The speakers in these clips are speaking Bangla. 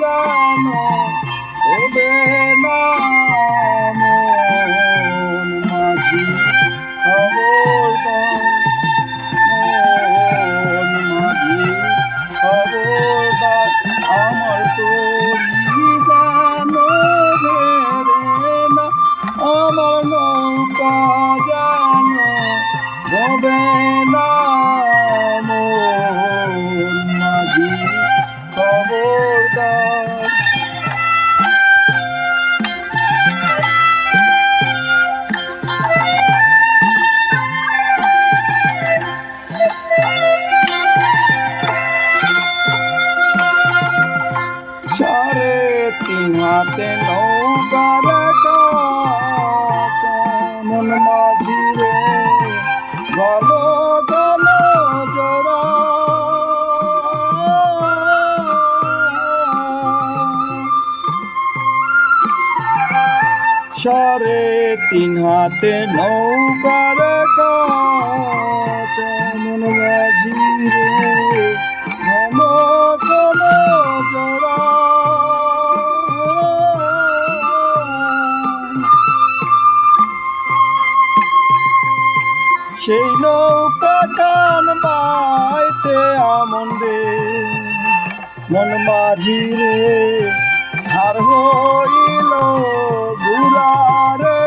জানো হবে না মন মাঝি খবরদার মন মাঝি খবরদার আমার তরি জানো ভেরে না, আমার নৌকা জানো হবে হাতে নৌকার মন মাঝি রে গল গল জোড়া। সাড়ে তিন হাতে নৌকার মন সেই নৌকা কান বাইতে আমন রে। মন মাঝি রে হার হইলগুলা রে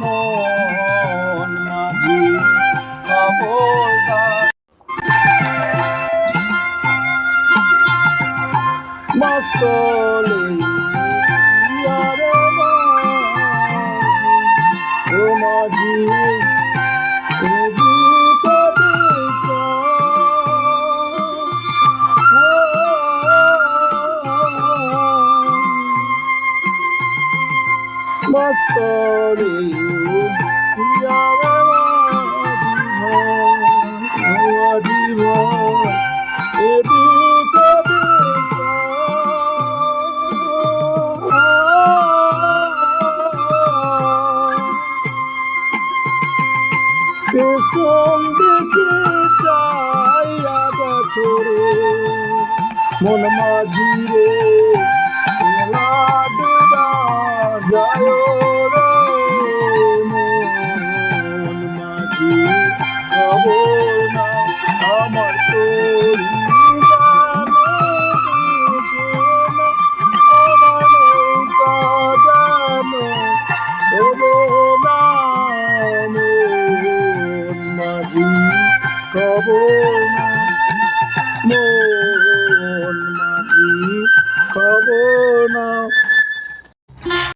মন মাঝি খবরদার মস্তরে দিব এদিক ওদিক পেছন দিকে চাইয়া দেখো রে মন মাঝি রে খবর না আমার তোরি।